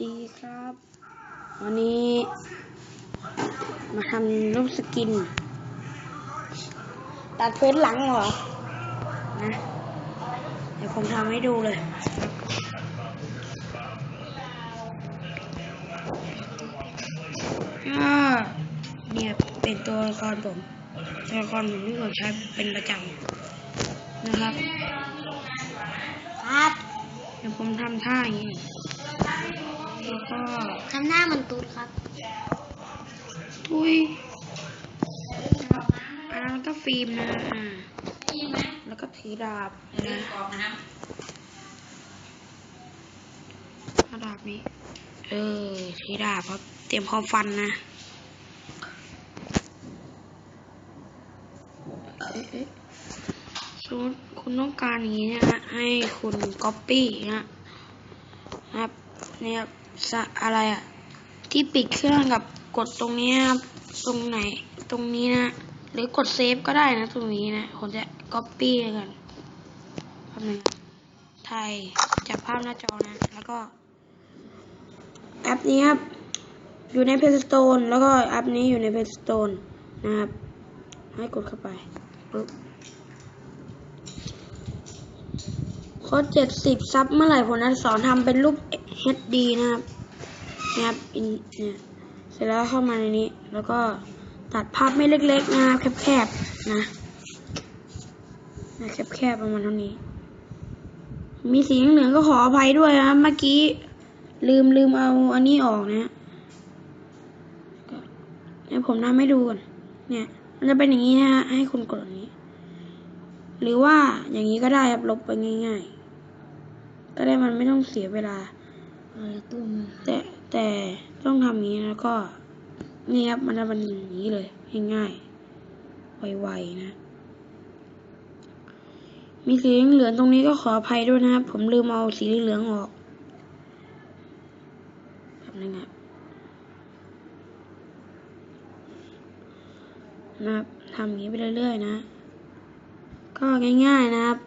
ครับ วันนี้ มาทำรูปสกิน ตัดเฟซหลังเหรอ นะ เดี๋ยวผมทำให้ดูเลยก็เนี่ยเป็นตัวละครผม ตัวละครผมที่ผมใช้เป็นประจำนะครับ ครับ เดี๋ยวผมทำท่าอย่างนี้ แล้วก็ทำหน้ามันตูดครับ ทุยอันนั้นก็ฟิล์มนะอ่าแล้วก็ถือดาบนะเอาดาบนี้ เออถือดาบครับ เตรียมพร้อมฟันนะเอ๊ะเอ๊ะสมมติคุณต้องการอย่างนี้นะฮะ ให้คุณก๊อปปี้นะนะ ครับ เนี่ย สะอะไรอะที่ปิดเครื่องกับกดตรงนี้ครับตรงไหนตรงนี้นะหรือกดเซฟก็ได้นะ ตรงนี้นะผมจะก๊อปปี้กันแป๊บนึงถ่ายจากภาพหน้าจอนะ แล้วก็ แอปนี้ครับ อยู่ใน Play Store แล้วก็แอปนี้อยู่ใน Play Store นะครับ ให้กดเข้าไปปึ๊บโค้ดเจ็ดสิบซับเมื่อไหร่ผมจะสอนทำเป็นรูป HD นะครับนะครับอินเนี่ยเสร็จแล้วเข้ามาในนี้ แล้วก็ตัดภาพไม่เล็กๆนะครับแคบๆนะนะแคบๆประมาณเท่านี้ มีสีเหลืองก็ขออภัยด้วยนะเมื่อกี้ ลืมลืมเอาอันนี้ออกนะก็เดี๋ยผมทำให้ดูก่อนเนี่ย มันจะเป็นอย่างนี้นะฮะให้คุณกดนี้ หรือว่าอย่างนี้ก็ได้ครับลบไปง่าย ๆ ก็ได้มันไม่ต้องเสียเวลา อะไรตุ้มแต่แต่ต้องทำอย่างนี้แล้วก็ นี่ครับมันจะเป็นอย่างนี้เลยง่ายๆไวๆนะ มีสีเหลืองตรงนี้ก็ขออภัยด้วยนะครับ ผมลืมเอาสีเหลืองออกแบบนึงครับนะครับทำอย่างนี้ไปเรื่อยๆนะ ก็ง่าย ๆ นะครับ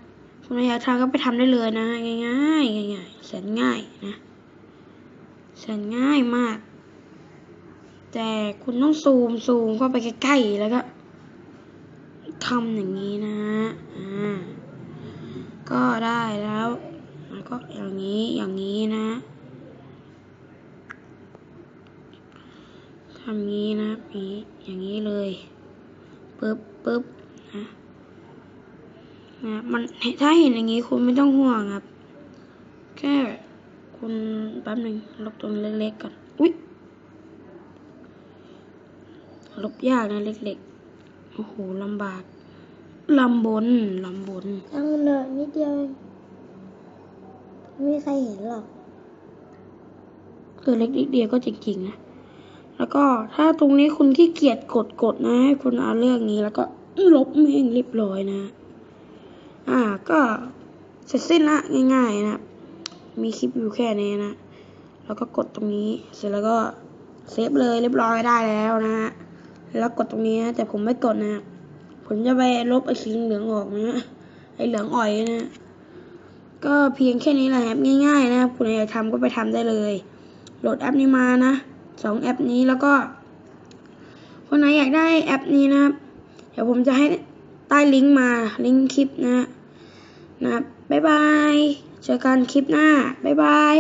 คุณอยากทำก็ไปทำได้เลยนะ ง่ายๆง่ายๆแสนง่ายนะ แสนง่ายมาก แต่คุณต้องซูมซูมเข้าไปใกล้ๆแล้วก็ทำอย่างนี้นะอ่าก็ได้แล้วแล้วก็อย่างนี้อย่างนี้นะทำงี้นะนี้อย่างนี้เลยปึ๊บปึ๊บนะนะมันถ้าเห็นอย่างนี้คุณไม่ต้องห่วงครับ แค่ คุณแป๊บหนึ่งลบตรงเล็กๆก่อนอุ๊ยลบยากนะเล็กๆ โอ้โหลำบากลำบนลำบนทำมันเลยนิดเดียวเองไม่มีใครเห็นหรอกคือเล็กนิดเดียวก็จริงๆนะ แล้วก็ถ้าตรงนี้คุณขี้เกียจกดกดนะให้คุณเอาเรื่องนี้แล้วก็ลบเองเรียบร้อยนะ อ่าก็เสร็จสิ้นละง่ายๆนะ มีคลิปอยู่แค่นี้นะ แล้วก็กดตรงนี้ เสร็จแล้วก็เซฟเลยเรียบร้อยได้แล้วนะฮะ แล้วกดตรงนี้นะแต่ผมไม่กดนะ ผมจะไปลบไอ้สีเหลืองออกนะไอ้เหลืองอ่อยนะ ก็เพียงแค่นี้แหละครับง่ายๆ นะครับคุณอยากทำก็ไปทำได้เลย โหลดแอปนี้มานะสองแอปนี้แล้วก็คนไหนอยากได้แอปนี้นะครับ เดี๋ยวผมจะให้ใต้ลิงก์มาลิงก์คลิปนะนะครับบ๊ายบาย เจอกันคลิปหน้า บ๊ายบาย